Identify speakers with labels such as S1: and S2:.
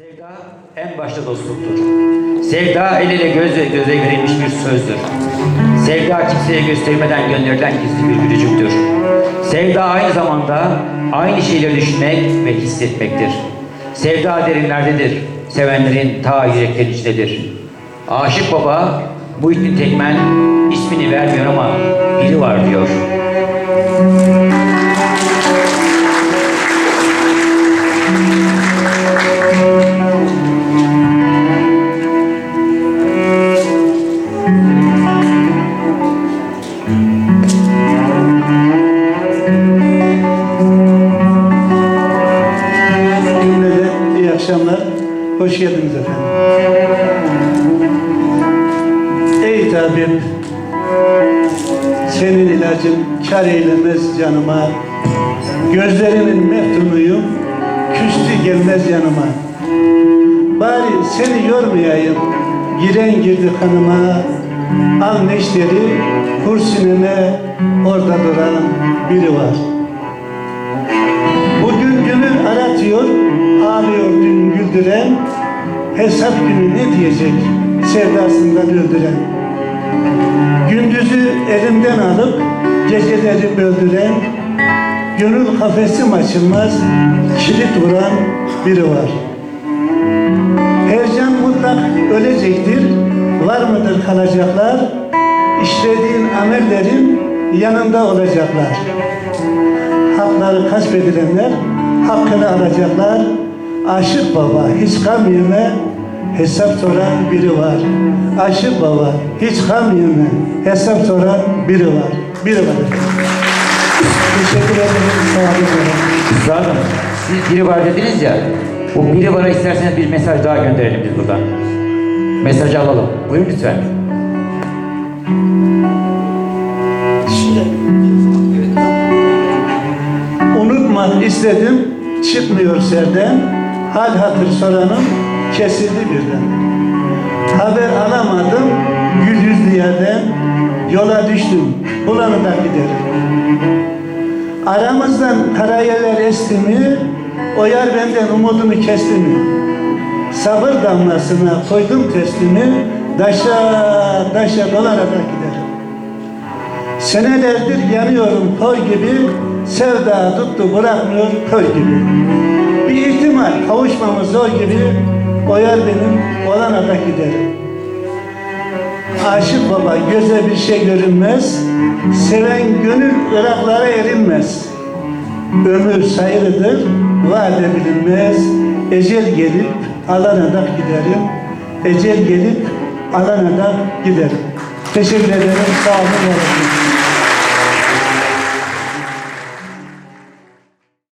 S1: Sevda en başta dostluktur. Sevda el ele göz göze verilmiş bir sözdür. Sevda kimseye göstermeden gönderilen gizli bir gülücüktür. Sevda aynı zamanda aynı şeyleri düşünmek ve hissetmektir. Sevda derinlerdedir. Sevenlerin ta yüreklerin içindedir. Aşık baba Muhittin Tekmen ismini vermiyor ama biri var diyor.
S2: Hoş geldiniz efendim. Ey tabip, senin ilacın kar eylemez canıma. Gözlerinin meftunuyum, küstü gelmez yanıma. Bari seni yormayayım, giren girdi kanıma. Al neşteri, kur sineme, orada duran biri var. Hesap günü ne diyecek sevdasından öldüren. Gündüzü elimden alıp geceleri böldüren, gönül kafesim açılmaz, kilit vuran biri var. Her can mutlak ölecektir, var mıdır kalacaklar, işlediğin amellerin yanında olacaklar hakları gasp edilenler hakkını alacaklar. Aşık baba hiç gam yeme hesap soran biri var. Aşık baba hiç gam yeme hesap soran biri var. Biri var. Teşekkür ederim. Sağ olun.
S1: Üstadım, siz biri var dediniz ya, o biri vara isterseniz bir mesaj daha gönderelim biz buradan. Mesajı alalım. Buyurun lütfen.
S2: Unutmak istedim, çıkmıyor serden. Hal hatır soranım kesildi birden. Haber alamadım, gül yüzlü yerden. Yola düştüm, bulanı da giderim. Aramızdan karayeler esti mi, o yar benden umudunu kesti mi? Sabır damlasına koydum teslimi, daşa daşa dolanarak giderim. Senelerdir yanıyorum kor gibi, sevda tuttu bırakmıyor kör gibi. Bir ihtimal kavuşmamız zor gibi, o yer benim olana da giderim. Aşık baba göze bir şey görünmez, seven gönül ıraklara erinmez. Ömür sayılıdır, vade bilinmez, ecel gelip alana da giderim. Ecel gelip alana da giderim. Teşekkür ederim, sağ olun, var olun.